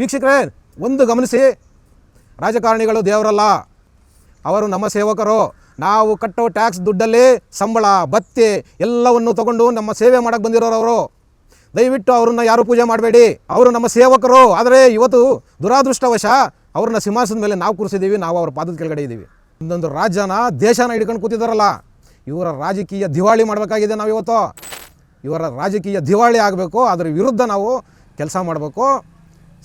ವೀಕ್ಷಕರೇ, ಒಂದು ಗಮನಿಸಿ, ರಾಜಕಾರಣಿಗಳು ದೇವರಲ್ಲ. ಅವರು ನಮ್ಮ ಸೇವಕರು. ನಾವು ಕಟ್ಟೋ ಟ್ಯಾಕ್ಸ್ ದುಡ್ಡಲ್ಲಿ ಸಂಬಳ ಭತ್ತೆ ಎಲ್ಲವನ್ನು ತಗೊಂಡು ನಮ್ಮ ಸೇವೆ ಮಾಡೋಕ್ಕೆ ಬಂದಿರೋರು ಅವರು. ದಯವಿಟ್ಟು ಅವ್ರನ್ನ ಯಾರು ಪೂಜೆ ಮಾಡಬೇಡಿ. ಅವರು ನಮ್ಮ ಸೇವಕರು. ಆದರೆ ಇವತ್ತು ದುರಾದೃಷ್ಟವಶ ಅವ್ರನ್ನ ಸಿಂಹಾಸನದ ಮೇಲೆ ನಾವು ಕೂರಿಸಿದ್ದೀವಿ. ನಾವು ಅವ್ರ ಪಾದದ ಕೆಳಗಡೆ ಇದ್ದೀವಿ. ಇನ್ನೊಂದು ರಾಜ್ಯನ ದೇಶನ ಹಿಡ್ಕೊಂಡು ಕೂತಿದ್ದಾರಲ್ಲ. ಇವರ ರಾಜಕೀಯ ದಿವಾಳಿ ಮಾಡಬೇಕಾಗಿದೆ ನಾವು ಇವತ್ತು ಇವರ ರಾಜಕೀಯ ದಿವಾಳಿ ಆಗಬೇಕು. ಅದರ ವಿರುದ್ಧ ನಾವು ಕೆಲಸ ಮಾಡಬೇಕು.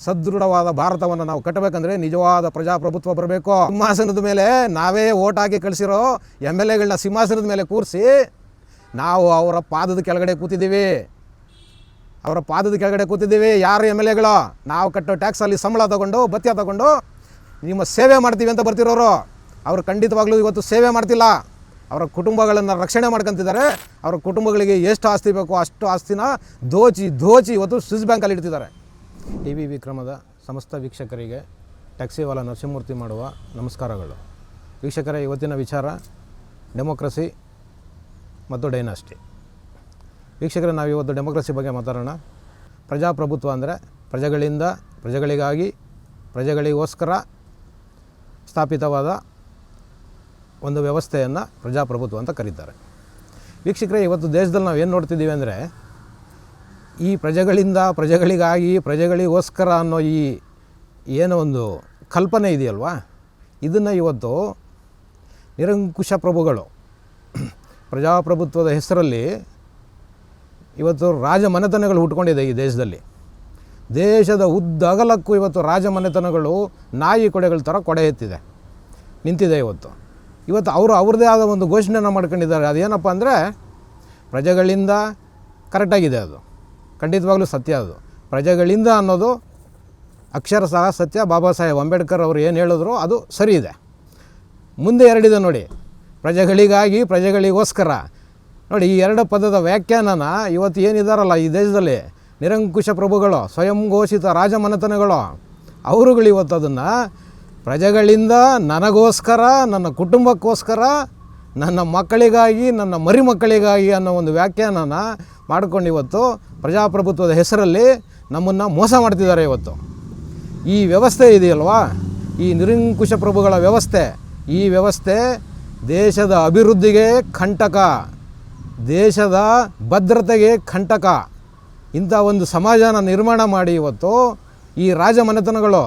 ಸದೃಢವಾದ ಭಾರತವನ್ನು ನಾವು ಕಟ್ಟಬೇಕಂದ್ರೆ ನಿಜವಾದ ಪ್ರಜಾಪ್ರಭುತ್ವ ಬರಬೇಕು. ಸಿಂಹಾಸನದ ಮೇಲೆ ನಾವೇ ಓಟ್ ಹಾಕಿ ಕಳಿಸಿರೋ ಎಂ ಎಲ್ ಎಗಳನ್ನ ಸಿಂಹಾಸನದ ಮೇಲೆ ಕೂರಿಸಿ ನಾವು ಅವರ ಪಾದದ ಕೆಳಗಡೆ ಕೂತಿದ್ದೀವಿ. ಅವರ ಪಾದದ ಕೆಳಗಡೆ ಕೂತಿದ್ದೀವಿ. ಯಾರು ಎಂ ಎಲ್ ಎಗಳು ನಾವು ಕಟ್ಟೋ ಟ್ಯಾಕ್ಸಲ್ಲಿ ಸಂಬಳ ತಗೊಂಡು, ಭತ್ಯ ತಗೊಂಡು ನಿಮ್ಮ ಸೇವೆ ಮಾಡ್ತೀವಿ ಅಂತ ಬರ್ತಿರೋರು. ಅವರು ಖಂಡಿತವಾಗ್ಲೂ ಇವತ್ತು ಸೇವೆ ಮಾಡ್ತಿಲ್ಲ. ಅವರ ಕುಟುಂಬಗಳನ್ನು ರಕ್ಷಣೆ ಮಾಡ್ಕೊತಿದ್ದಾರೆ. ಅವರ ಕುಟುಂಬಗಳಿಗೆ ಎಷ್ಟು ಆಸ್ತಿ ಬೇಕೋ ಅಷ್ಟು ಆಸ್ತಿನ ದೋಚಿ ದೋಚಿ ಇವತ್ತು ಸ್ವಿಸ್ ಬ್ಯಾಂಕಲ್ಲಿ ಇಡ್ತಿದ್ದಾರೆ. ಟಿ ವಿ ವಿಕ್ರಮದ ಸಮಸ್ತ ವೀಕ್ಷಕರಿಗೆ ಟ್ಯಾಕ್ಸಿವಾಲಾ ನರಸಿಂಹಮೂರ್ತಿ ಮಾಡುವ ನಮಸ್ಕಾರಗಳು. ವೀಕ್ಷಕರೇ, ಇವತ್ತಿನ ವಿಚಾರ ಡೆಮೋಕ್ರಸಿ ಮತ್ತು ಡೈನಾಸ್ಟಿ. ವೀಕ್ಷಕರೇ, ನಾವು ಇವತ್ತು ಡೆಮೋಕ್ರಸಿ ಬಗ್ಗೆ ಮಾತಾಡೋಣ. ಪ್ರಜಾಪ್ರಭುತ್ವ ಅಂದರೆ ಪ್ರಜೆಗಳಿಂದ ಪ್ರಜೆಗಳಿಗಾಗಿ ಪ್ರಜೆಗಳಿಗೋಸ್ಕರ ಸ್ಥಾಪಿತವಾದ ಒಂದು ವ್ಯವಸ್ಥೆಯನ್ನು ಪ್ರಜಾಪ್ರಭುತ್ವ ಅಂತ ಕರೀತಾರೆ. ವೀಕ್ಷಕರೇ, ಇವತ್ತು ದೇಶದಲ್ಲಿ ನಾವು ಏನು ನೋಡ್ತಿದ್ದೀವಿ ಅಂದರೆ ಈ ಪ್ರಜೆಗಳಿಂದ ಪ್ರಜೆಗಳಿಗಾಗಿ ಪ್ರಜೆಗಳಿಗೋಸ್ಕರ ಅನ್ನೋ ಈ ಏನೋ ಒಂದು ಕಲ್ಪನೆ ಇದೆಯಲ್ವಾ? ಇದನ್ನು ಇವತ್ತು ನಿರಂಕುಶ ಪ್ರಭುಗಳು ಪ್ರಜಾಪ್ರಭುತ್ವದ ಹೆಸರಲ್ಲಿ ಇವತ್ತು ರಾಜಮನೆತನಗಳು ಹುಟ್ಕೊಂಡಿದೆ ಈ ದೇಶದಲ್ಲಿ. ದೇಶದ ಉದ್ದಗಲಕ್ಕೂ ಇವತ್ತು ರಾಜಮನೆತನಗಳು ನಾಯಿ ಕೊಡೆಗಳ ಥರ ಕೊಡೆ ಎತ್ತಿದೆ. ನಿಂತಿದೆ ಇವತ್ತು. ಇವತ್ತು ಅವರು ಅವ್ರದ್ದೇ ಆದ ಒಂದು ಘೋಷಣೆಯನ್ನು ಮಾಡ್ಕೊಂಡಿದ್ದಾರೆ. ಅದೇನಪ್ಪ ಅಂದರೆ ಪ್ರಜೆಗಳಿಂದ ಕರೆಕ್ಟಾಗಿದೆ ಅದು. ಖಂಡಿತವಾಗ್ಲೂ ಸತ್ಯ ಅದು. ಪ್ರಜೆಗಳಿಂದ ಅನ್ನೋದು ಅಕ್ಷರ ಸಹ ಸತ್ಯ. ಬಾಬಾ ಸಾಹೇಬ್ ಅಂಬೇಡ್ಕರ್ ಅವರು ಏನು ಹೇಳಿದ್ರು ಅದು ಸರಿ ಇದೆ. ಮುಂದೆ ಎರಡಿದೆ ನೋಡಿ. ಪ್ರಜೆಗಳಿಗಾಗಿ ಪ್ರಜೆಗಳಿಗೋಸ್ಕರ. ನೋಡಿ, ಈ ಎರಡು ಪದದ ವ್ಯಾಖ್ಯಾನನ ಇವತ್ತು ಏನಿದಾರಲ್ಲ ಈ ದೇಶದಲ್ಲಿ? ನಿರಂಕುಶ ಪ್ರಭುಗಳು, ಸ್ವಯಂ ಘೋಷಿತ ರಾಜಮನೆತನಗಳು. ಅವರುಗಳು ಇವತ್ತು ಅದನ್ನು ಪ್ರಜೆಗಳಿಂದ ನನಗೋಸ್ಕರ, ನನ್ನ ಕುಟುಂಬಕ್ಕೋಸ್ಕರ, ನನ್ನ ಮಕ್ಕಳಿಗಾಗಿ, ನನ್ನ ಮರಿ ಮಕ್ಕಳಿಗಾಗಿ ಅನ್ನೋ ಒಂದು ವ್ಯಾಖ್ಯಾನನ ಮಾಡ್ಕೊಂಡು ಇವತ್ತು ಪ್ರಜಾಪ್ರಭುತ್ವದ ಹೆಸರಲ್ಲಿ ನಮ್ಮನ್ನು ಮೋಸ ಮಾಡ್ತಿದ್ದಾರೆ ಇವತ್ತು. ಈ ವ್ಯವಸ್ಥೆ ಇದೆಯಲ್ವಾ? ಈ ನಿರಂಕುಶ ಪ್ರಭುಗಳ ವ್ಯವಸ್ಥೆ. ಈ ವ್ಯವಸ್ಥೆ ದೇಶದ ಅಭಿವೃದ್ಧಿಗೆ ಕಂಟಕ ದೇಶದ ಭದ್ರತೆಗೆ ಕಂಟಕ ಇಂಥ ಒಂದು ಸಮಾಜನ ನಿರ್ಮಾಣ ಮಾಡಿ ಇವತ್ತು ಈ ರಾಜಮನೆತನಗಳು.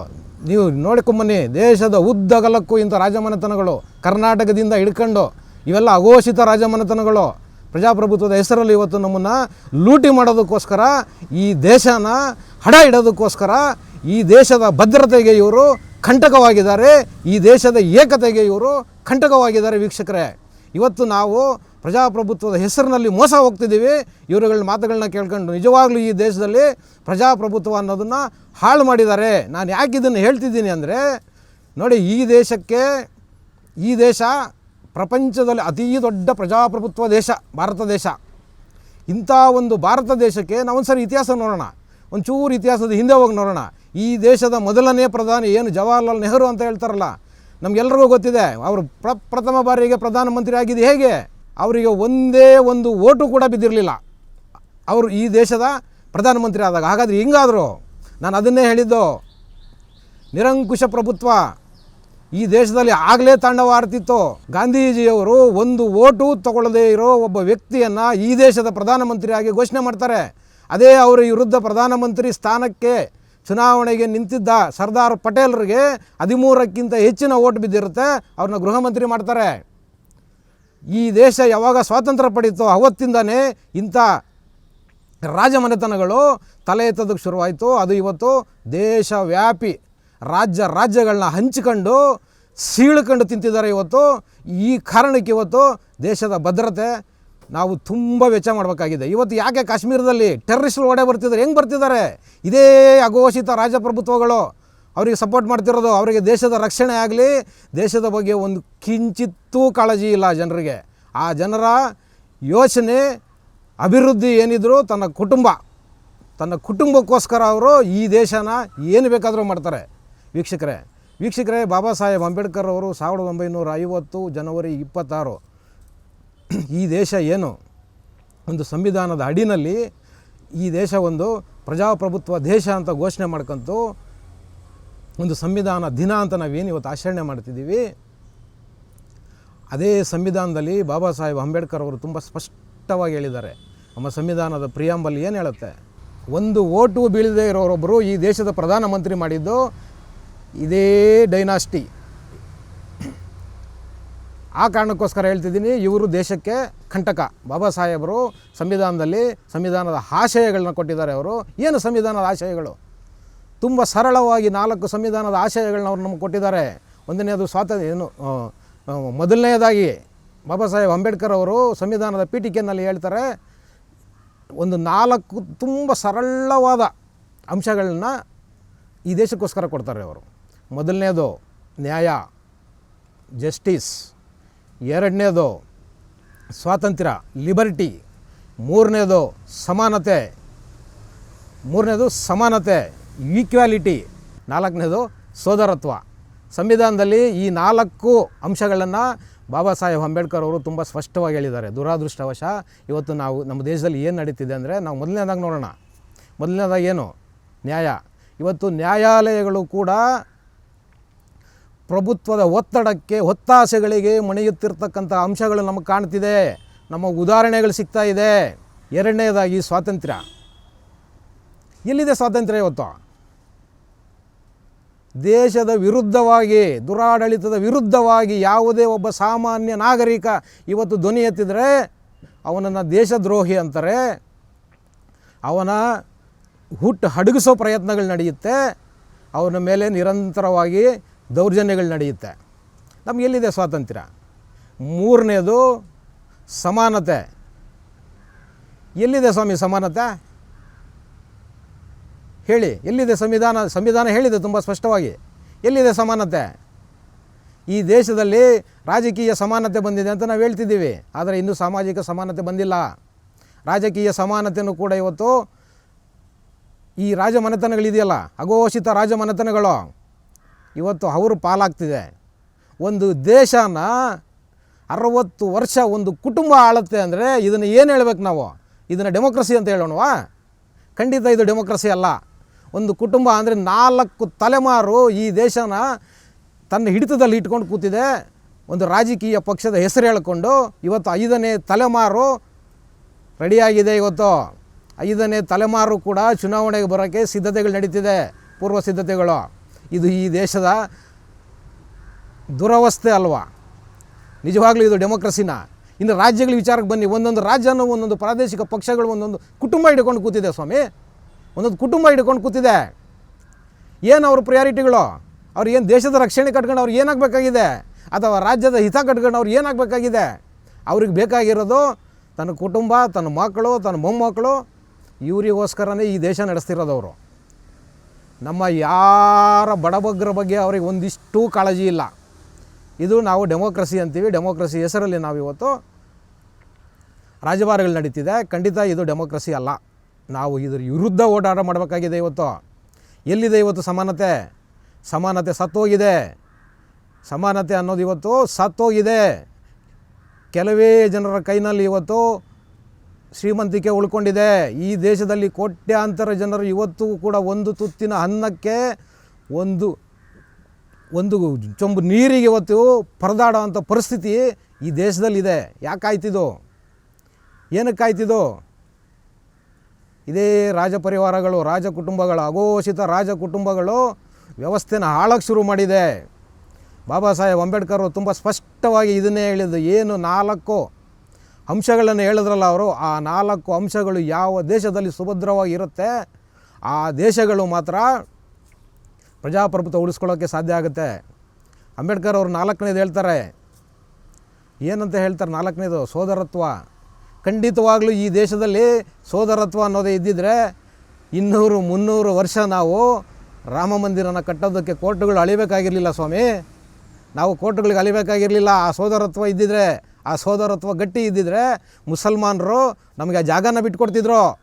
ನೀವು ನೋಡಿಕೊಂಬನ್ನಿ ದೇಶದ ಉದ್ದಗಲಕ್ಕೂ ಇಂಥ ರಾಜಮನೆತನಗಳು. ಕರ್ನಾಟಕದಿಂದ ಹಿಡ್ಕೊಂಡು ಇವೆಲ್ಲ ಅಘೋಷಿತ ರಾಜಮನೆತನಗಳು. ಪ್ರಜಾಪ್ರಭುತ್ವದ ಹೆಸರಲ್ಲಿ ಇವತ್ತು ನಮ್ಮನ್ನು ಲೂಟಿ ಮಾಡೋದಕ್ಕೋಸ್ಕರ, ಈ ದೇಶನ ಹಡ ಇಡೋದಕ್ಕೋಸ್ಕರ, ಈ ದೇಶದ ಭದ್ರತೆಗೆ ಇವರು ಕಂಟಕವಾಗಿದ್ದಾರೆ ಈ ದೇಶದ ಏಕತೆಗೆ ಇವರು ಕಂಟಕವಾಗಿದ್ದಾರೆ ವೀಕ್ಷಕರೇ. ಇವತ್ತು ನಾವು ಪ್ರಜಾಪ್ರಭುತ್ವದ ಹೆಸರಿನಲ್ಲಿ ಮೋಸ ಹೋಗ್ತಿದ್ದೀವಿ. ಇವರುಗಳ ಮಾತುಗಳನ್ನ ಕೇಳ್ಕೊಂಡು ನಿಜವಾಗ್ಲೂ ಈ ದೇಶದಲ್ಲಿ ಪ್ರಜಾಪ್ರಭುತ್ವ ಅನ್ನೋದನ್ನು ಹಾಳು ಮಾಡಿದ್ದಾರೆ. ನಾನು ಯಾಕೆ ಇದನ್ನು ಹೇಳ್ತಿದ್ದೀನಿ ಅಂದರೆ, ನೋಡಿ ಈ ದೇಶಕ್ಕೆ, ಈ ದೇಶ ಪ್ರಪಂಚದಲ್ಲಿ ಅತೀ ದೊಡ್ಡ ಪ್ರಜಾಪ್ರಭುತ್ವ ದೇಶ, ಭಾರತ ದೇಶ. ಇಂಥ ಒಂದು ಭಾರತ ದೇಶಕ್ಕೆ ನಾವೊಂದು ಸರಿ ಇತಿಹಾಸ ನೋಡೋಣ. ಒಂಚೂರು ಇತಿಹಾಸದ ಹಿಂದೆ ಹೋಗಿ ನೋಡೋಣ. ಈ ದೇಶದ ಮೊದಲನೇ ಪ್ರಧಾನಿ ಏನು? ಜವಾಹರ್ಲಾಲ್ ನೆಹರು ಅಂತ ಹೇಳ್ತಾರಲ್ಲ. ನಮಗೆಲ್ಲರಿಗೂ ಗೊತ್ತಿದೆ, ಅವರು ಪ್ರ, ಪ್ರಥಮ ಬಾರಿಗೆ ಪ್ರಧಾನಮಂತ್ರಿ ಆಗಿದ್ದು ಹೇಗೆ? ಅವರಿಗೆ ಒಂದೇ ಒಂದು ಓಟು ಕೂಡ ಬಿದ್ದಿರಲಿಲ್ಲ. ಅವರು ಈ ದೇಶದ ಪ್ರಧಾನಮಂತ್ರಿ ಆದಾಗ. ಹಾಗಾದರೆ ಹಿಂಗಾದರು? ನಾನು ಅದನ್ನೇ ಹೇಳಿದ್ದು. ನಿರಂಕುಶ ಪ್ರಭುತ್ವ. ಈ ದೇಶದಲ್ಲಿ ಆಗಲೇ ತಾಂಡವಾಡ್ತಿತ್ತು. ಗಾಂಧೀಜಿಯವರು ಒಂದು ಓಟು ತಗೊಳ್ಳದೇ ಇರೋ ಒಬ್ಬ ವ್ಯಕ್ತಿಯನ್ನು ಈ ದೇಶದ ಪ್ರಧಾನಮಂತ್ರಿಯಾಗಿ ಘೋಷಣೆ ಮಾಡ್ತಾರೆ. ಅದೇ ಅವರ ವಿರುದ್ಧ ಪ್ರಧಾನಮಂತ್ರಿ ಸ್ಥಾನಕ್ಕೆ ಚುನಾವಣೆಗೆ ನಿಂತಿದ್ದ ಸರ್ದಾರ್ ಪಟೇಲ್ರಿಗೆ ಹದಿಮೂರಕ್ಕಿಂತ ಹೆಚ್ಚಿನ ಓಟ್ ಬಿದ್ದಿರುತ್ತೆ, ಅವ್ರನ್ನ ಗೃಹ ಮಂತ್ರಿ ಮಾಡ್ತಾರೆ. ಈ ದೇಶ ಯಾವಾಗ ಸ್ವಾತಂತ್ರ್ಯ ಪಡೀತೋ ಅವತ್ತಿಂದನೇ ಇಂಥ ರಾಜಮನೆತನಗಳು ತಲೆ ಎತ್ತೋದಕ್ಕೆ ಶುರುವಾಯಿತು. ಅದು ಇವತ್ತು ದೇಶವ್ಯಾಪಿ. ರಾಜ್ಯ ರಾಜ್ಯಗಳನ್ನ ಹಂಚಿಕೊಂಡು ಸೀಳ್ಕೊಂಡು ತಿಂತಿದ್ದಾರೆ ಇವತ್ತು. ಈ ಕಾರಣಕ್ಕೆ ಇವತ್ತು ದೇಶದ ಭದ್ರತೆ ನಾವು ತುಂಬ ವೆಚ್ಚ ಮಾಡಬೇಕಾಗಿದೆ. ಇವತ್ತು ಯಾಕೆ ಕಾಶ್ಮೀರದಲ್ಲಿ ಟೆರ್ರಿಸ್ಟ್ ಒಡೆ ಬರ್ತಿದ್ದಾರೆ? ಹೆಂಗೆ ಬರ್ತಿದ್ದಾರೆ? ಇದೇ ಅಘೋಷಿತ ರಾಜಪ್ರಭುತ್ವಗಳು. ಅವರಿಗೆ ಸಪೋರ್ಟ್ ಮಾಡ್ತಿರೋದು ಅವರಿಗೆ ದೇಶದ ರಕ್ಷಣೆ ಆಗಲಿ, ದೇಶದ ಬಗ್ಗೆ ಒಂದು ಕಿಂಚಿತ್ತೂ ಕಾಳಜಿ ಇಲ್ಲ ಜನರಿಗೆ. ಆ ಜನರ ಯೋಚನೆ, ಅಭಿವೃದ್ಧಿ ಏನಿದ್ರು ತನ್ನ ಕುಟುಂಬ, ತನ್ನ ಕುಟುಂಬಕ್ಕೋಸ್ಕರ ಅವರು ಈ ದೇಶನ ಏನು ಬೇಕಾದರೂ ಮಾಡ್ತಾರೆ. ವೀಕ್ಷಕರೇ ವೀಕ್ಷಕರೇ, ಬಾಬಾ ಸಾಹೇಬ್ ಅಂಬೇಡ್ಕರ್ ಅವರು ಸಾವಿರದ ಒಂಬೈನೂರ ಐವತ್ತು ಜನವರಿ ಇಪ್ಪತ್ತಾರು. ಈ ದೇಶ ಏನು? ಒಂದು ಸಂವಿಧಾನದ ಅಡಿನಲ್ಲಿ ಈ ದೇಶ ಒಂದು ಪ್ರಜಾಪ್ರಭುತ್ವ ದೇಶ ಅಂತ ಘೋಷಣೆ ಮಾಡ್ಕೊಂತು. ಒಂದು ಸಂವಿಧಾನ ದಿನ ಅಂತ ನಾವೇನು ಇವತ್ತು ಆಚರಣೆ ಮಾಡ್ತಿದ್ದೀವಿ. ಅದೇ ಸಂವಿಧಾನದಲ್ಲಿ ಬಾಬಾ ಸಾಹೇಬ್ ಅಂಬೇಡ್ಕರ್ ಅವರು ತುಂಬ ಸ್ಪಷ್ಟವಾಗಿ ಹೇಳಿದ್ದಾರೆ. ನಮ್ಮ ಸಂವಿಧಾನದ ಪ್ರಿಯಾಂಬಲ್ ಏನು ಹೇಳುತ್ತೆ? ಒಂದು ಓಟು ಬೀಳದೇ ಇರೋರೊಬ್ಬರು ಈ ದೇಶದ ಪ್ರಧಾನಮಂತ್ರಿ ಮಾಡಿದ್ದು ಇದೇ ಡೈನಾಸ್ಟಿ. ಆ ಕಾರಣಕ್ಕೋಸ್ಕರ ಹೇಳ್ತಿದ್ದೀನಿ, ಇವರು ದೇಶಕ್ಕೆ ಕಂಟಕ ಬಾಬಾ ಸಾಹೇಬರು ಸಂವಿಧಾನದಲ್ಲಿ ಸಂವಿಧಾನದ ಆಶಯಗಳನ್ನ ಕೊಟ್ಟಿದ್ದಾರೆ ಅವರು. ಏನು ಸಂವಿಧಾನದ ಆಶಯಗಳು? ತುಂಬ ಸರಳವಾಗಿ ನಾಲ್ಕು ಸಂವಿಧಾನದ ಆಶಯಗಳನ್ನ ಅವ್ರು ನಮ್ಗೆ ಕೊಟ್ಟಿದ್ದಾರೆ. ಒಂದನೇದು ಸ್ವಾತಂತ್ರ್ಯ, ಏನು ಮೊದಲನೆಯದಾಗಿ ಬಾಬಾ ಸಾಹೇಬ್ ಅಂಬೇಡ್ಕರ್ ಅವರು ಸಂವಿಧಾನದ ಪೀಠಿಕೆಯಲ್ಲಿ ಹೇಳ್ತಾರೆ, ಒಂದು ನಾಲ್ಕು ತುಂಬ ಸರಳವಾದ ಅಂಶಗಳನ್ನ ಈ ದೇಶಕ್ಕೋಸ್ಕರ ಕೊಡ್ತಾರೆ ಅವರು. ಮೊದಲನೇದು ನ್ಯಾಯ, ಜಸ್ಟಿಸ್. ಎರಡನೇದು ಸ್ವಾತಂತ್ರ್ಯ, ಲಿಬರ್ಟಿ. ಮೂರನೇದು ಸಮಾನತೆ. ಮೂರನೇದು ಸಮಾನತೆ, ಈಕ್ವಾಲಿಟಿ. ನಾಲ್ಕನೇದು ಸೋದರತ್ವ. ಸಂವಿಧಾನದಲ್ಲಿ ಈ ನಾಲ್ಕು ಅಂಶಗಳನ್ನು ಬಾಬಾ ಸಾಹೇಬ್ ಅಂಬೇಡ್ಕರ್ ಅವರು ತುಂಬ ಸ್ಪಷ್ಟವಾಗಿ ಹೇಳಿದ್ದಾರೆ. ದುರಾದೃಷ್ಟವಶ ಇವತ್ತು ನಾವು ನಮ್ಮ ದೇಶದಲ್ಲಿ ಏನು ನಡೀತಿದೆ ಅಂದರೆ ನಾವು ಮೊದಲನೇದಾಗಿ ನೋಡೋಣ. ಮೊದಲನೇದಾಗಿ ಏನು? ನ್ಯಾಯ. ಇವತ್ತು ನ್ಯಾಯಾಲಯಗಳು ಕೂಡ ಪ್ರಭುತ್ವದ ಒತ್ತಡಕ್ಕೆ ಒತ್ತಾಸೆಗಳಿಗೆ ಮಣಿಯುತ್ತಿರ್ತಕ್ಕಂಥ ಅಂಶಗಳು ನಮಗೆ ಕಾಣ್ತಿದೆ. ನಮಗೆ ಉದಾಹರಣೆಗಳು ಸಿಗ್ತಾ ಇದೆ. ಎರಡನೇದಾಗಿ ಸ್ವಾತಂತ್ರ್ಯ. ಎಲ್ಲಿದೆ ಸ್ವಾತಂತ್ರ್ಯ ಇವತ್ತು? ದೇಶದ ವಿರುದ್ಧವಾಗಿ, ದುರಾಡಳಿತದ ವಿರುದ್ಧವಾಗಿ ಯಾವುದೇ ಒಬ್ಬ ಸಾಮಾನ್ಯ ನಾಗರಿಕ ಇವತ್ತು ಧ್ವನಿ ಎತ್ತಿದರೆ, ಅವನನ್ನು ದೇಶದ್ರೋಹಿ ಅಂತಾರೆ. ಅವನ ಹುಟ್ಟು ಹಡಗಿಸೋ ಪ್ರಯತ್ನಗಳು ನಡೆಯುತ್ತೆ. ಅವನ ಮೇಲೆ ನಿರಂತರವಾಗಿ ದೌರ್ಜನ್ಯಗಳು ನಡೆಯುತ್ತೆ. ನಮ್ಗೆ ಎಲ್ಲಿದೆ ಸ್ವಾತಂತ್ರ್ಯ? ಮೂರನೇದು ಸಮಾನತೆ. ಎಲ್ಲಿದೆ ಸ್ವಾಮಿ ಸಮಾನತೆ? ಹೇಳಿ, ಎಲ್ಲಿದೆ ಸಂವಿಧಾನ? ಸಂವಿಧಾನ ಹೇಳಿದೆ ತುಂಬ ಸ್ಪಷ್ಟವಾಗಿ. ಎಲ್ಲಿದೆ ಸಮಾನತೆ? ಈ ದೇಶದಲ್ಲಿ ರಾಜಕೀಯ ಸಮಾನತೆ ಬಂದಿದೆ ಅಂತ ನಾವು ಹೇಳ್ತಿದ್ದೀವಿ. ಆದರೆ ಇನ್ನೂ ಸಾಮಾಜಿಕ ಸಮಾನತೆ ಬಂದಿಲ್ಲ. ರಾಜಕೀಯ ಸಮಾನತೆಯೂ ಕೂಡ ಇವತ್ತು ಈ ರಾಜಮನೆತನಗಳಿದೆಯಲ್ಲ, ಅಘೋಷಿತ ರಾಜಮನೆತನಗಳು. ಇವತ್ತು ಅವರು ಪಾಲಾಗ್ತಿದೆ. ಒಂದು ದೇಶನ ಅರವತ್ತು ವರ್ಷ ಒಂದು ಕುಟುಂಬ ಆಳುತ್ತೆ ಅಂದರೆ ಇದನ್ನು ಏನು ಹೇಳ್ಬೇಕು ನಾವು? ಇದನ್ನು ಡೆಮೋಕ್ರಸಿ ಅಂತ ಹೇಳೋಣವಾ? ಖಂಡಿತ ಇದು ಡೆಮೋಕ್ರಸಿ ಅಲ್ಲ. ಒಂದು ಕುಟುಂಬ ಅಂದರೆ ನಾಲ್ಕು ತಲೆಮಾರು ಈ ದೇಶನ ತನ್ನ ಹಿಡಿತದಲ್ಲಿ ಇಟ್ಕೊಂಡು ಕೂತಿದೆ. ಒಂದು ರಾಜಕೀಯ ಪಕ್ಷದ ಹೆಸರು ಹೇಳಿಕೊಂಡು ಇವತ್ತು ಐದನೇ ತಲೆಮಾರು ರೆಡಿಯಾಗಿದೆ ಇವತ್ತು. ಐದನೇ ತಲೆಮಾರು ಕೂಡ ಚುನಾವಣೆಗೆ ಬರೋಕ್ಕೆ ಸಿದ್ಧತೆಗಳು ನಡೀತಿದೆ. ಪೂರ್ವ ಸಿದ್ಧತೆಗಳು. ಇದು ಈ ದೇಶದ ದುರವಸ್ಥೆ ಅಲ್ವಾ? ನಿಜವಾಗ್ಲೂ ಇದು ಡೆಮೋಕ್ರಸಿನ? ಇನ್ನು ರಾಜ್ಯಗಳ ವಿಚಾರಕ್ಕೆ ಬನ್ನಿ. ಒಂದೊಂದು ರಾಜ್ಯನೂ ಒಂದೊಂದು ಪ್ರಾದೇಶಿಕ ಪಕ್ಷಗಳು ಒಂದೊಂದು ಕುಟುಂಬ ಹಿಡ್ಕೊಂಡು ಕೂತಿದೆ ಸ್ವಾಮಿ. ಒಂದೊಂದು ಕುಟುಂಬ ಹಿಡ್ಕೊಂಡು ಕೂತಿದೆ. ಏನು ಅವ್ರ ಪ್ರಿಯಾರಿಟಿಗಳು ಅವ್ರು ಏನು ದೇಶದ ರಕ್ಷಣೆ ಕಟ್ಕೊಂಡು ಅವ್ರು ಏನಾಗಬೇಕಾಗಿದೆ? ಅಥವಾ ರಾಜ್ಯದ ಹಿತ ಕಟ್ಕೊಂಡು ಅವ್ರು ಏನಾಗಬೇಕಾಗಿದೆ? ಅವ್ರಿಗೆ ಬೇಕಾಗಿರೋದು ತನ್ನ ಕುಟುಂಬ, ತನ್ನ ಮಕ್ಕಳು, ತನ್ನ ಮೊಮ್ಮಕ್ಕಳು, ಇವರಿಗೋಸ್ಕರನೇ ಈ ದೇಶ ನಡೆಸ್ತಿರೋದು ಅವರು. ನಮ್ಮ ಯಾರ ಬಡಬಗ್ಗರ ಬಗ್ಗೆ ಅವ್ರಿಗೆ ಒಂದಿಷ್ಟು ಕಾಳಜಿ ಇಲ್ಲ. ಇದು ನಾವು ಡೆಮೋಕ್ರಸಿ ಅಂತೀವಿ. ಡೆಮೋಕ್ರಸಿ ಹೆಸರಲ್ಲಿ ನಾವು ಇವತ್ತು ರಾಜಭಾರಗಳು ನಡೀತಿದೆ. ಖಂಡಿತ ಇದು ಡೆಮೋಕ್ರಸಿ ಅಲ್ಲ. ನಾವು ಇದ್ರ ವಿರುದ್ಧ ಓಡಾಟ ಮಾಡಬೇಕಾಗಿದೆ ಇವತ್ತು. ಎಲ್ಲಿದೆ ಇವತ್ತು ಸಮಾನತೆ? ಸಮಾನತೆ ಸತ್ತೋಗಿದೆ. ಸಮಾನತೆ ಅನ್ನೋದು ಇವತ್ತು ಸತ್ತೋಗಿದೆ. ಕೆಲವೇ ಜನರ ಕೈನಲ್ಲಿ ಇವತ್ತು ಶ್ರೀಮಂತಿಕೆ ಉಳ್ಕೊಂಡಿದೆ. ಈ ದೇಶದಲ್ಲಿ ಕೋಟ್ಯಾಂತರ ಜನರು ಇವತ್ತು ಕೂಡ ಒಂದು ತುತ್ತಿನ ಅನ್ನಕ್ಕೆ ಒಂದು ಒಂದು ಚೊಂಬು ನೀರಿಗೆ ಇವತ್ತು ಪರದಾಡುವಂಥ ಪರಿಸ್ಥಿತಿ ಈ ದೇಶದಲ್ಲಿದೆ. ಯಾಕಾಯ್ತಿದು? ಏನಕ್ಕಾಯ್ತಿದು? ಇದೇ ರಾಜ ಪರಿವಾರಗಳು, ರಾಜ ಕುಟುಂಬಗಳು, ಅಘೋಷಿತ ರಾಜ ಕುಟುಂಬಗಳು ವ್ಯವಸ್ಥೆನ ಹಾಳಕ್ಕೆ ಶುರು ಮಾಡಿದೆ. ಬಾಬಾ ಸಾಹೇಬ್ ಅಂಬೇಡ್ಕರ್ ತುಂಬ ಸ್ಪಷ್ಟವಾಗಿ ಇದನ್ನೇ ಹೇಳಿದ್ದು, ಏನು ನಾಲ್ಕು ಅಂಶಗಳನ್ನು ಹೇಳಿದ್ರಲ್ಲ ಅವರು, ಆ ನಾಲ್ಕು ಅಂಶಗಳು ಯಾವ ದೇಶದಲ್ಲಿ ಸುಭದ್ರವಾಗಿ ಇರುತ್ತೆ, ಆ ದೇಶಗಳು ಮಾತ್ರ ಪ್ರಜಾಪ್ರಭುತ್ವ ಉಳಿಸ್ಕೊಳ್ಳೋಕ್ಕೆ ಸಾಧ್ಯ ಆಗುತ್ತೆ. ಅಂಬೇಡ್ಕರ್ ಅವರು ನಾಲ್ಕನೇದು ಹೇಳ್ತಾರೆ. ಏನಂತ ಹೇಳ್ತಾರೆ ನಾಲ್ಕನೇದು? ಸೋದರತ್ವ. ಖಂಡಿತವಾಗಲೂ ಈ ದೇಶದಲ್ಲಿ ಸೋದರತ್ವ ಅನ್ನೋದೇ ಇದ್ದಿದ್ರೆ ಇನ್ನೂರು ಮುನ್ನೂರು ವರ್ಷ ನಾವು ರಾಮ ಮಂದಿರನ ಕಟ್ಟೋದಕ್ಕೆ ಕೋರ್ಟ್ಗಳು ಅಳಿಬೇಕಾಗಿರಲಿಲ್ಲ ಸ್ವಾಮಿ. ನಾವು ಕೋರ್ಟ್ಗಳಿಗೆ ಅಲಿಬೇಕಾಗಿರಲಿಲ್ಲ. ಆ ಸೋದರತ್ವ ಇದ್ದಿದ್ರೆ, ಆ ಸೋದರತ್ವ ಗಟ್ಟಿ ಇದ್ದಿದ್ರೆ ಮುಸಲ್ಮಾನರು ನಮಗೆ ಆ ಜಾಗನ ಬಿಟ್ಕೊಡ್ತಿದ್ರು.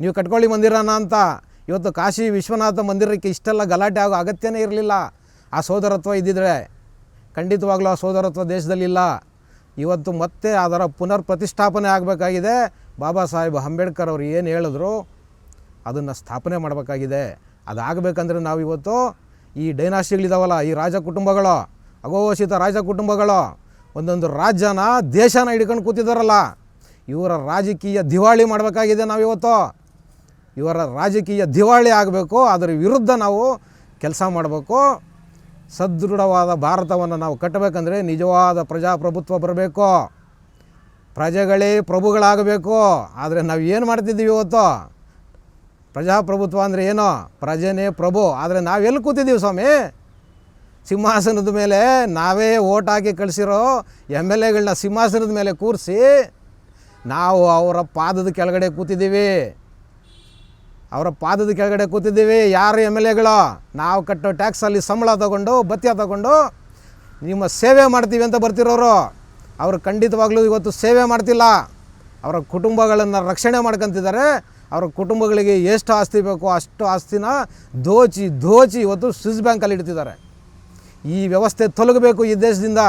ನೀವು ಕಟ್ಕೊಳ್ಳಿ ಮಂದಿರನ ಅಂತ. ಇವತ್ತು ಕಾಶಿ ವಿಶ್ವನಾಥ ಮಂದಿರಕ್ಕೆ ಇಷ್ಟೆಲ್ಲ ಗಲಾಟೆ ಆಗೋ ಅಗತ್ಯನೇ ಇರಲಿಲ್ಲ. ಆ ಸೋದರತ್ವ ಇದ್ದಿದ್ರೆ ಖಂಡಿತವಾಗ್ಲೂ ಆ ಸೋದರತ್ವ ದೇಶದಲ್ಲಿಲ್ಲ. ಇವತ್ತು ಮತ್ತೆ ಅದರ ಪುನರ್ ಪ್ರತಿಷ್ಠಾಪನೆ ಆಗಬೇಕಾಗಿದೆ. ಬಾಬಾ ಸಾಹೇಬ್ ಅಂಬೇಡ್ಕರ್ ಅವರು ಏನು ಹೇಳಿದ್ರು, ಅದನ್ನು ಸ್ಥಾಪನೆ ಮಾಡಬೇಕಾಗಿದೆ. ಅದಾಗಬೇಕಂದ್ರೆ ನಾವು ಇವತ್ತು ಈ ಡೈನಾಸ್ಟಿಗಳಿದಾವಲ್ಲ, ಈ ರಾಜ ಕುಟುಂಬಗಳು, ಅಘೋಷಿತ ರಾಜ ಕುಟುಂಬಗಳು, ಒಂದೊಂದು ರಾಜ್ಯನ, ದೇಶನ ಹಿಡ್ಕೊಂಡು ಕೂತಿದ್ದಾರಲ್ಲ ಇವರ ರಾಜಕೀಯ ದಿವಾಳಿ ಮಾಡಬೇಕಾಗಿದೆ ನಾವಿವತ್ತು. ಇವರ ರಾಜಕೀಯ ದಿವಾಳಿ ಆಗಬೇಕು, ಅದರ ವಿರುದ್ಧ ನಾವು ಕೆಲಸ ಮಾಡಬೇಕು. ಸದೃಢವಾದ ಭಾರತವನ್ನು ನಾವು ಕಟ್ಟಬೇಕಂದ್ರೆ ನಿಜವಾದ ಪ್ರಜಾಪ್ರಭುತ್ವ ಬರಬೇಕು. ಪ್ರಜೆಗಳೇ ಪ್ರಭುಗಳಾಗಬೇಕು. ಆದರೆ ನಾವು ಏನು ಮಾಡ್ತಿದ್ದೀವಿ ಇವತ್ತು? ಪ್ರಜಾಪ್ರಭುತ್ವ ಅಂದರೆ ಏನು? ಪ್ರಜೆನೇ ಪ್ರಭು. ಆದರೆ ನಾವೆಲ್ಲಿ ಕೂತಿದ್ದೀವಿ ಸ್ವಾಮಿ? ಸಿಂಹಾಸನದ ಮೇಲೆ ನಾವೇ ಓಟ್ ಹಾಕಿ ಕಳಿಸಿರೋ ಎಂ ಎಲ್ ಎಗಳನ್ನ ಸಿಂಹಾಸನದ ಮೇಲೆ ಕೂರಿಸಿ ನಾವು ಅವರ ಪಾದದ ಕೆಳಗಡೆ ಕೂತಿದ್ದೀವಿ. ಅವರ ಪಾದದ ಕೆಳಗಡೆ ಕೂತಿದ್ದೀವಿ. ಯಾರು ಎಂ ಎಲ್ ಎಗಳು? ನಾವು ಕಟ್ಟೋ ಟ್ಯಾಕ್ಸಲ್ಲಿ ಸಂಬಳ ತಗೊಂಡು, ಭತ್ಯ ತಗೊಂಡು ನಿಮ್ಮ ಸೇವೆ ಮಾಡ್ತೀವಿ ಅಂತ ಬರ್ತಿರೋರು. ಅವರು ಖಂಡಿತವಾಗ್ಲೂ ಇವತ್ತು ಸೇವೆ ಮಾಡ್ತಿಲ್ಲ. ಅವರ ಕುಟುಂಬಗಳನ್ನು ರಕ್ಷಣೆ ಮಾಡ್ಕೊತಿದ್ದಾರೆ. ಅವರ ಕುಟುಂಬಗಳಿಗೆ ಎಷ್ಟು ಆಸ್ತಿ ಬೇಕೋ ಅಷ್ಟು ಆಸ್ತಿನ ದೋಚಿ ದೋಚಿ ಇವತ್ತು ಸ್ವಿಸ್ ಬ್ಯಾಂಕಲ್ಲಿ ಇಡ್ತಿದ್ದಾರೆ. ಈ ವ್ಯವಸ್ಥೆ ತೊಲಗಬೇಕು ಈ ದೇಶದಿಂದ.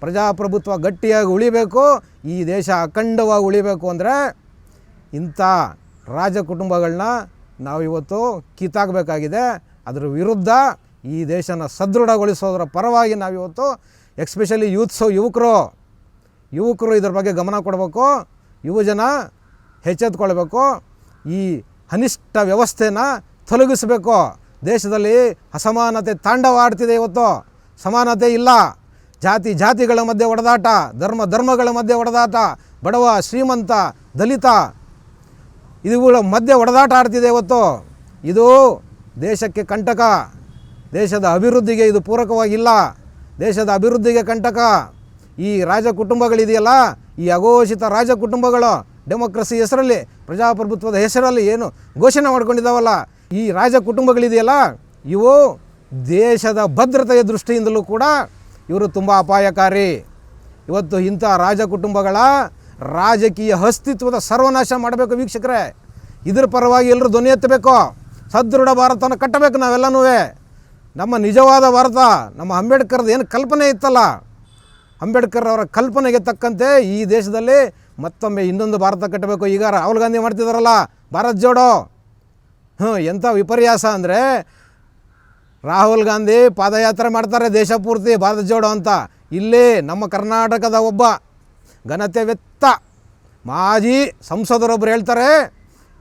ಪ್ರಜಾಪ್ರಭುತ್ವ ಗಟ್ಟಿಯಾಗಿ ಉಳಿಬೇಕು. ಈ ದೇಶ ಅಖಂಡವಾಗಿ ಉಳಿಬೇಕು ಅಂದರೆ ಇಂಥ ರಾಜ ಕುಟುಂಬಗಳನ್ನ ನಾವು ಇವತ್ತು ಕಿತ್ತಾಕಬೇಕಾಗಿದೆ. ಅದರ ವಿರುದ್ಧ ಈ ದೇಶನ ಸದೃಢಗೊಳಿಸೋದರ ಪರವಾಗಿ ನಾವಿವತ್ತು, ಎಕ್ಸ್ಪೆಷಲಿ ಯೂತ್ಸು, ಯುವಕರು ಯುವಕರು ಇದ್ರ ಬಗ್ಗೆ ಗಮನ ಕೊಡಬೇಕು. ಯುವಜನ ಹೆಚ್ಚೆತ್ಕೊಳ್ಬೇಕು ಈ ಅನಿಷ್ಟ ವ್ಯವಸ್ಥೆನ ತೊಲಗಿಸಬೇಕು. ದೇಶದಲ್ಲಿ ಅಸಮಾನತೆ ತಾಂಡವಾಡ್ತಿದೆ ಇವತ್ತು. ಸಮಾನತೆ ಇಲ್ಲ. ಜಾತಿ ಜಾತಿಗಳ ಮಧ್ಯೆ ಹೊಡೆದಾಟ ಧರ್ಮ ಧರ್ಮಗಳ ಮಧ್ಯೆ ಹೊಡೆದಾಟ ಬಡವ, ಶ್ರೀಮಂತ, ದಲಿತ, ಇವುಗಳ ಮಧ್ಯೆ ಹೊಡೆದಾಟ ಆಡ್ತಿದೆ ಇವತ್ತು. ಇದು ದೇಶಕ್ಕೆ ಕಂಟಕ. ದೇಶದ ಅಭಿವೃದ್ಧಿಗೆ ಇದು ಪೂರಕವಾಗಿಲ್ಲ. ದೇಶದ ಅಭಿವೃದ್ಧಿಗೆ ಕಂಟಕ. ಈ ರಾಜ ಕುಟುಂಬಗಳಿದೆಯಲ್ಲ ಈ ಅಘೋಷಿತ ರಾಜ ಕುಟುಂಬಗಳು ಡೆಮೋಕ್ರಸಿ ಹೆಸರಲ್ಲಿ, ಪ್ರಜಾಪ್ರಭುತ್ವದ ಹೆಸರಲ್ಲಿ ಏನು ಘೋಷಣೆ ಮಾಡ್ಕೊಂಡಿದ್ದಾವಲ್ಲ? ಈ ರಾಜ ಕುಟುಂಬಗಳಿದೆಯಲ್ಲ, ಇವು ದೇಶದ ಭದ್ರತೆಯ ದೃಷ್ಟಿಯಿಂದಲೂ ಕೂಡ ಇವರು ತುಂಬ ಅಪಾಯಕಾರಿ. ಇವತ್ತು ಇಂಥ ರಾಜ ಕುಟುಂಬಗಳ ರಾಜಕೀಯ ಅಸ್ತಿತ್ವದ ಸರ್ವನಾಶ ಮಾಡಬೇಕು ವೀಕ್ಷಕರೇ. ಇದ್ರ ಪರವಾಗಿ ಎಲ್ಲರೂ ಧ್ವನಿ ಎತ್ತಬೇಕು. ಸದೃಢ ಭಾರತನ ಕಟ್ಟಬೇಕು ನಾವೆಲ್ಲನೂ ನಮ್ಮ ನಿಜವಾದ ಭಾರತ, ನಮ್ಮ ಅಂಬೇಡ್ಕರ್ದು ಏನು ಕಲ್ಪನೆ ಇತ್ತಲ್ಲ? ಅಂಬೇಡ್ಕರ್ ಅವರ ಕಲ್ಪನೆಗೆ ತಕ್ಕಂತೆ ಈ ದೇಶದಲ್ಲಿ ಮತ್ತೊಮ್ಮೆ ಇನ್ನೊಂದು ಭಾರತ ಕಟ್ಟಬೇಕು. ಈಗ ರಾಹುಲ್ ಗಾಂಧಿ ಮಾಡ್ತಿದ್ದಾರಲ್ಲ ಭಾರತ್ ಜೋಡೋ. ಹ್ಞೂ ಎಂಥ ವಿಪರ್ಯಾಸ ಅಂದರೆ ರಾಹುಲ್ ಗಾಂಧಿ ಪಾದಯಾತ್ರೆ ಮಾಡ್ತಾರೆ ದೇಶ ಪೂರ್ತಿ, ಭಾರತ ಜೋಡೋ ಅಂತ. ಇಲ್ಲಿ ನಮ್ಮ ಕರ್ನಾಟಕದ ಒಬ್ಬ ಘನತೆ ವೆತ್ತ ಮಾಜಿ ಸಂಸದರೊಬ್ಬರು ಹೇಳ್ತಾರೆ,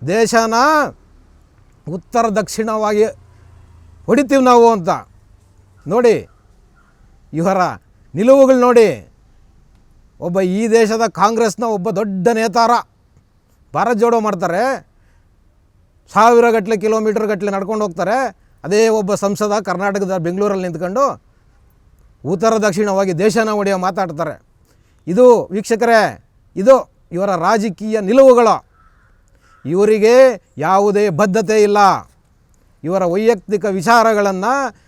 ದೇಶನ ಉತ್ತರ ದಕ್ಷಿಣವಾಗಿ ಹೊಡಿತೀವಿ ನಾವು ಅಂತ. ನೋಡಿ, ಇವರ ನಿಲುವುಗಳು ನೋಡಿ. ಒಬ್ಬ ಈ ದೇಶದ ಕಾಂಗ್ರೆಸ್ನ ಒಬ್ಬ ದೊಡ್ಡ ನೇತಾರ. ಭಾರತ್ ಜೋಡೋ ಮಾಡ್ತಾರೆ. ಸಾವಿರ ಗಟ್ಟಲೆ ಕಿಲೋಮೀಟ್ರ್ ಗಟ್ಟಲೆ ನಡ್ಕೊಂಡು ಹೋಗ್ತಾರೆ. ಅದೇ ಒಬ್ಬ ಸಂಸದ ಕರ್ನಾಟಕದ ಬೆಂಗಳೂರಲ್ಲಿ ನಿಂತ್ಕೊಂಡು ಉತ್ತರ ದಕ್ಷಿಣವಾಗಿ ದೇಶನ ಒಡೆಯೋ ಮಾತಾಡ್ತಾರೆ. ಇದು ವೀಕ್ಷಕರೇ, ಇದು ಇವರ ರಾಜಕೀಯ ನಿಲುವುಗಳು. ಇವರಿಗೆ ಯಾವುದೇ ಬದ್ಧತೆ ಇಲ್ಲ. ಇವರ ವೈಯಕ್ತಿಕ ವಿಚಾರಗಳನ್ನು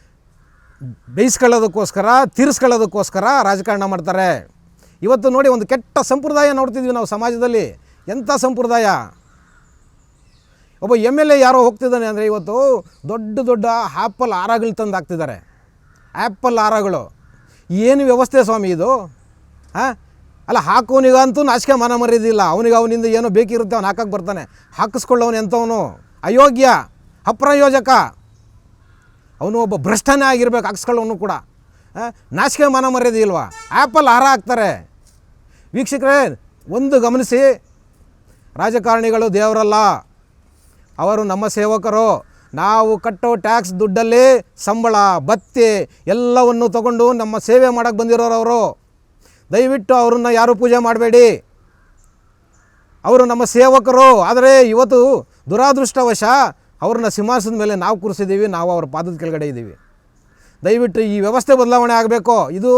ಬೇಯಿಸ್ಕೊಳ್ಳೋದಕ್ಕೋಸ್ಕರ, ತೀರಿಸ್ಕೊಳ್ಳೋದಕ್ಕೋಸ್ಕರ ರಾಜಕಾರಣ ಮಾಡ್ತಾರೆ. ಇವತ್ತು ನೋಡಿ ಒಂದು ಕೆಟ್ಟ ಸಂಪ್ರದಾಯ ನೋಡ್ತಿದ್ವಿ ನಾವು ಸಮಾಜದಲ್ಲಿ. ಎಂಥ ಸಂಪ್ರದಾಯ? ಒಬ್ಬ ಎಂ ಎಲ್ ಎ ಯಾರೋ ಹೋಗ್ತಿದ್ದಾನೆ ಅಂದರೆ ಇವತ್ತು ದೊಡ್ಡ ದೊಡ್ಡ ಆ್ಯಪಲ್ ಹಾರಗಳು ತಂದು ಹಾಕ್ತಿದ್ದಾರೆ. ಆ್ಯಪಲ್ ಹಾರಗಳು. ಏನು ವ್ಯವಸ್ಥೆ ಸ್ವಾಮಿ ಇದು? ಹಾಂ ಅಲ್ಲ ಹಾಕೋನಿಗಂತೂ ನಾಚಿಕೆ ಮನ ಮರ್ಯಾದಿಲ್ಲ ಅವನಿಗೆ ಅವನಿಂದ ಏನೋ ಬೇಕಿರುತ್ತೆ, ಅವ್ನು ಹಾಕಕ್ಕೆ ಬರ್ತಾನೆ. ಹಾಕಿಸ್ಕೊಳ್ಳೋನು ಎಂಥವನು? ಅಯೋಗ್ಯ? ಅಪ್ರಯೋಜಕ? ಅವನು ಒಬ್ಬ ಭ್ರಷ್ಟನೇ ಆಗಿರ್ಬೇಕು, ಹಾಕ್ಸ್ಕೊಳ್ಳೋನು ಕೂಡ. ನಾಶಿಕೆ ನಾಚಿಕೆ ಮನ ಮರ್ಯಾದೆ ಇಲ್ವಾ? ಆ್ಯಪಲ್ಲಿ ಹಾರ ಹಾಕ್ತಾರೆ. ವೀಕ್ಷಕರೇ, ಒಂದು ಗಮನಿಸಿ, ರಾಜಕಾರಣಿಗಳು ದೇವರಲ್ಲ. ಅವರು ನಮ್ಮ ಸೇವಕರು. ನಾವು ಕಟ್ಟೋ ಟ್ಯಾಕ್ಸ್ ದುಡ್ಡಲ್ಲಿ ಸಂಬಳ ಬತ್ತಿ ಎಲ್ಲವನ್ನು ತಗೊಂಡು ನಮ್ಮ ಸೇವೆ ಮಾಡೋಕ್ಕೆ ಬಂದಿರೋರು ಅವರು. ದಯವಿಟ್ಟು ಅವ್ರನ್ನ ಯಾರೂ ಪೂಜೆ ಮಾಡಬೇಡಿ. ಅವರು ನಮ್ಮ ಸೇವಕರು. ಆದರೆ ಇವತ್ತು ದುರಾದೃಷ್ಟವಶ ಅವ್ರನ್ನ ಸಿಂಹಾಸನದ ಮೇಲೆ ನಾವು ಕೂರಿಸಿದ್ದೀವಿ, ನಾವು ಅವ್ರ ಪಾದದ ಕೆಳಗಡೆ ಇದ್ದೀವಿ. ದಯವಿಟ್ಟು ಈ ವ್ಯವಸ್ಥೆ ಬದಲಾವಣೆ ಆಗಬೇಕು? ಇದು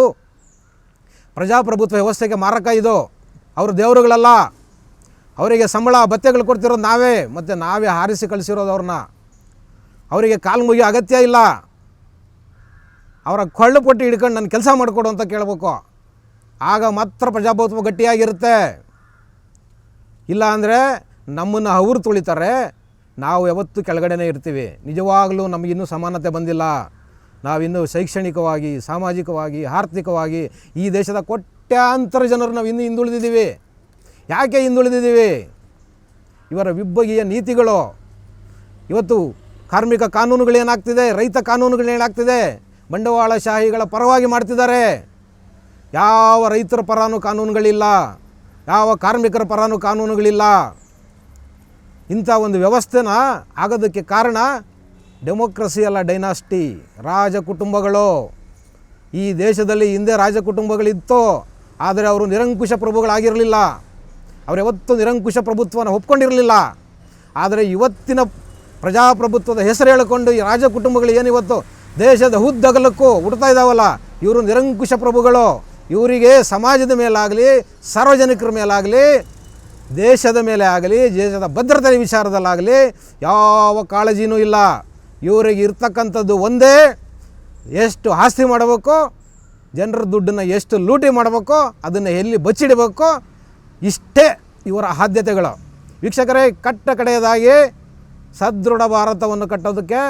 ಪ್ರಜಾಪ್ರಭುತ್ವ ವ್ಯವಸ್ಥೆಗೆ ಮಾರಕ ಇದು. ಅವರು ದೇವರುಗಳಲ್ಲ. ಅವರಿಗೆ ಸಂಬಳ, ಭತ್ಯೆಗಳು ಕೊಡ್ತಿರೋದು ನಾವೇ, ಮತ್ತು ನಾವೇ ಹಾರಿಸಿ ಕಳಿಸಿರೋದು ಅವ್ರನ್ನ. ಅವರಿಗೆ ಕಾಲು ಮುಗಿಯೋ ಅಗತ್ಯ ಇಲ್ಲ. ಅವರ ಕೊಳ್ಳು ಪಟ್ಟಿ ಹಿಡ್ಕೊಂಡು ನನ್ನ ಕೆಲಸ ಮಾಡಿಕೊಡು ಅಂತ ಕೇಳಬೇಕು. ಆಗ ಮಾತ್ರ ಪ್ರಜಾಪ್ರಭುತ್ವ ಗಟ್ಟಿಯಾಗಿರುತ್ತೆ. ಇಲ್ಲ ಅಂದರೆ ನಮ್ಮನ್ನು ಅವರು ತುಳಿತಾರೆ ನಾವು ಯಾವತ್ತೂ ಕೆಳಗಡೆನೇ ಇರ್ತೀವಿ. ನಿಜವಾಗಲೂ ನಮಗಿನ್ನೂ ಸಮಾನತೆ ಬಂದಿಲ್ಲ. ನಾವಿನ್ನೂ ಶೈಕ್ಷಣಿಕವಾಗಿ, ಸಾಮಾಜಿಕವಾಗಿ, ಆರ್ಥಿಕವಾಗಿ ಈ ದೇಶದ ಕೋಟ್ಯಾಂತರ ಜನರು ನಾವು ಇನ್ನೂ ಹಿಂದುಳಿದಿದ್ದೀವಿ. ಯಾಕೆ ಹಿಂದುಳಿದಿದ್ದೀವಿ? ಇವರ ವಿಬ್ಬಗಿಯ ನೀತಿಗಳು. ಇವತ್ತು ಕಾರ್ಮಿಕ ಕಾನೂನುಗಳೇನಾಗ್ತಿದೆ ರೈತ ಕಾನೂನುಗಳೇನಾಗ್ತಿದೆ ಬಂಡವಾಳಶಾಹಿಗಳ ಪರವಾಗಿ ಮಾಡ್ತಿದ್ದಾರೆ. ಯಾವ ರೈತರ ಪರಾನು ಕಾನೂನುಗಳಿಲ್ಲ. ಯಾವ ಕಾರ್ಮಿಕರ ಪರಾನು ಕಾನೂನುಗಳಿಲ್ಲ. ಇಂಥ ಒಂದು ವ್ಯವಸ್ಥೆನ ಆಗೋದಕ್ಕೆ ಕಾರಣ ಡೆಮೋಕ್ರಸಿ ಅಲ್ಲ ಡೈನಾಸ್ಟಿ. ರಾಜ ಕುಟುಂಬಗಳು ಈ ದೇಶದಲ್ಲಿ ಹಿಂದೆ ರಾಜ ಕುಟುಂಬಗಳಿತ್ತು ಆದರೆ ಅವರು ನಿರಂಕುಶ ಪ್ರಭುಗಳಾಗಿರಲಿಲ್ಲ. ಅವರು ಯಾವತ್ತೂ ನಿರಂಕುಶ ಪ್ರಭುತ್ವನ ಒಪ್ಕೊಂಡಿರಲಿಲ್ಲ. ಆದರೆ ಇವತ್ತಿನ ಪ್ರಜಾಪ್ರಭುತ್ವದ ಹೆಸರು ಹೇಳಿಕೊಂಡು ಈ ರಾಜ ಕುಟುಂಬಗಳು ಏನಿವತ್ತು ದೇಶದ ಹುದ್ದಗಲಕ್ಕೂ ಹುಡ್ತಾ ಇದ್ದಾವಲ್ಲ ಇವರು ನಿರಂಕುಶ ಪ್ರಭುಗಳು. ಇವರಿಗೆ ಸಮಾಜದ ಮೇಲಾಗಲಿ, ಸಾರ್ವಜನಿಕರ ಮೇಲಾಗಲಿ ದೇಶದ ಮೇಲೆ ಆಗಲಿ, ದೇಶದ ಭದ್ರತೆ ವಿಚಾರದಲ್ಲಾಗಲಿ ಯಾವ ಕಾಳಜಿನೂ ಇಲ್ಲ. ಇವರಿಗೆ ಇರ್ತಕ್ಕಂಥದ್ದು ಒಂದೇ, ಎಷ್ಟು ಆಸ್ತಿ ಮಾಡಬೇಕು, ಜನರ ದುಡ್ಡನ್ನು ಎಷ್ಟು ಲೂಟಿ ಮಾಡಬೇಕು, ಅದನ್ನು ಎಲ್ಲಿ ಬಚ್ಚಿಡಬೇಕು, ಇಷ್ಟೇ ಇವರ ಆದ್ಯತೆಗಳು. ವೀಕ್ಷಕರೇ, ಕಟ್ಟ ಕಡೆಯದಾಗಿ ಸದೃಢ ಭಾರತವನ್ನು ಕಟ್ಟೋದಕ್ಕೆ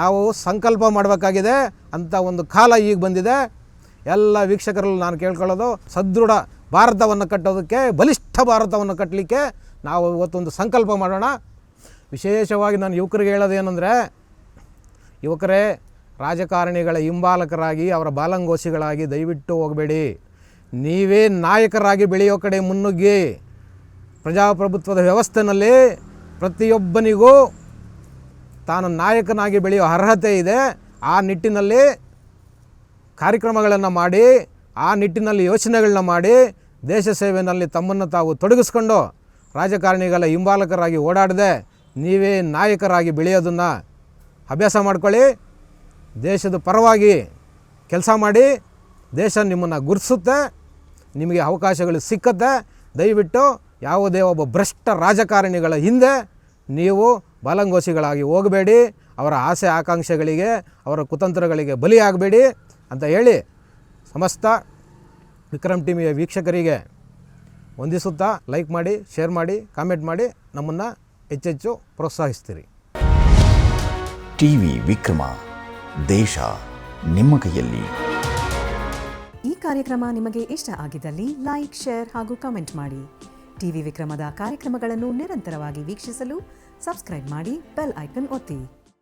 ನಾವು ಸಂಕಲ್ಪ ಮಾಡಬೇಕಾಗಿದೆ. ಅಂತ ಒಂದು ಕಾಲ ಈಗ ಬಂದಿದೆ. ಎಲ್ಲ ವೀಕ್ಷಕರಲ್ಲೂ ನಾನು ಕೇಳ್ಕೊಳ್ಳೋದು, ಸದೃಢ ಭಾರತವನ್ನು ಕಟ್ಟೋದಕ್ಕೆ, ಬಲಿಷ್ಠ ಭಾರತವನ್ನು ಕಟ್ಟಲಿಕ್ಕೆ ನಾವು ಇವತ್ತೊಂದು ಸಂಕಲ್ಪ ಮಾಡೋಣ. ವಿಶೇಷವಾಗಿ ನಾನು ಯುವಕರಿಗೆ ಹೇಳೋದೇನೆಂದರೆ, ಯುವಕರೇ, ರಾಜಕಾರಣಿಗಳ ಹಿಂಬಾಲಕರಾಗಿ, ಅವರ ಬಾಲಂಗೋಸಿಗಳಾಗಿ ದಯವಿಟ್ಟು ಹೋಗಬೇಡಿ. ನೀವೇ ನಾಯಕರಾಗಿ ಬೆಳೆಯೋ ಕಡೆ ಮುನ್ನುಗ್ಗಿ. ಪ್ರಜಾಪ್ರಭುತ್ವದ ವ್ಯವಸ್ಥೆನಲ್ಲಿ ಪ್ರತಿಯೊಬ್ಬನಿಗೂ ತಾನು ನಾಯಕನಾಗಿ ಬೆಳೆಯೋ ಅರ್ಹತೆ ಇದೆ. ಆ ನಿಟ್ಟಿನಲ್ಲಿ ಕಾರ್ಯಕ್ರಮಗಳನ್ನು ಮಾಡಿ ಆ ನಿಟ್ಟಿನಲ್ಲಿ ಯೋಚನೆಗಳನ್ನ ಮಾಡಿ ದೇಶ ಸೇವೆಯಲ್ಲಿ ತಮ್ಮನ್ನು ತಾವು ತೊಡಗಿಸ್ಕೊಂಡು ರಾಜಕಾರಣಿಗಳ ಹಿಂಬಾಲಕರಾಗಿ ಓಡಾಡದೆ ನೀವೇ ನಾಯಕರಾಗಿ ಬೆಳೆಯೋದನ್ನು ಅಭ್ಯಾಸ ಮಾಡ್ಕೊಳ್ಳಿ. ದೇಶದ ಪರವಾಗಿ ಕೆಲಸ ಮಾಡಿ ದೇಶ ನಿಮ್ಮನ್ನು ಗುರುತಿಸುತ್ತೆ ನಿಮಗೆ ಅವಕಾಶಗಳು ಸಿಕ್ಕತ್ತೆ. ದಯವಿಟ್ಟು ಯಾವುದೇ ಒಬ್ಬ ಭ್ರಷ್ಟ ರಾಜಕಾರಣಿಗಳ ಹಿಂದೆ ನೀವು ಬಲಂಗೋಸಿಗಳಾಗಿ ಹೋಗಬೇಡಿ. ಅವರ ಆಸೆ ಆಕಾಂಕ್ಷೆಗಳಿಗೆ, ಅವರ ಕುತಂತ್ರಗಳಿಗೆ ಬಲಿಯಾಗಬೇಡಿ ಅಂತ ಹೇಳಿ ಸಮಸ್ತ ವಿಕ್ರಮ್ ಟಿವಿಯ ವೀಕ್ಷಕರಿಗೆ ವಂದಿಸುತ್ತಾ ಲೈಕ್ ಮಾಡಿ ಶೇರ್ ಮಾಡಿ ಕಾಮೆಂಟ್ ಮಾಡಿ ನಮ್ಮನ್ನು ಹೆಚ್ಚೆಚ್ಚು ಪ್ರೋತ್ಸಾಹಿಸ್ತೀರಿ. ಟಿವಿ ವಿಕ್ರಮ ದೇಶ ನಿಮ್ಮ ಕೈಯಲ್ಲಿ. ಈ ಕಾರ್ಯಕ್ರಮ ನಿಮಗೆ ಇಷ್ಟ ಆಗಿದ್ದಲ್ಲಿ ಲೈಕ್ ಶೇರ್ ಹಾಗೂ ಕಾಮೆಂಟ್ ಮಾಡಿ. ಟಿವಿ ವಿಕ್ರಮದ ಕಾರ್ಯಕ್ರಮಗಳನ್ನು ನಿರಂತರವಾಗಿ ವೀಕ್ಷಿಸಲು ಸಬ್ಸ್ಕ್ರೈಬ್ ಮಾಡಿ ಬೆಲ್ ಐಕನ್ ಒತ್ತಿ.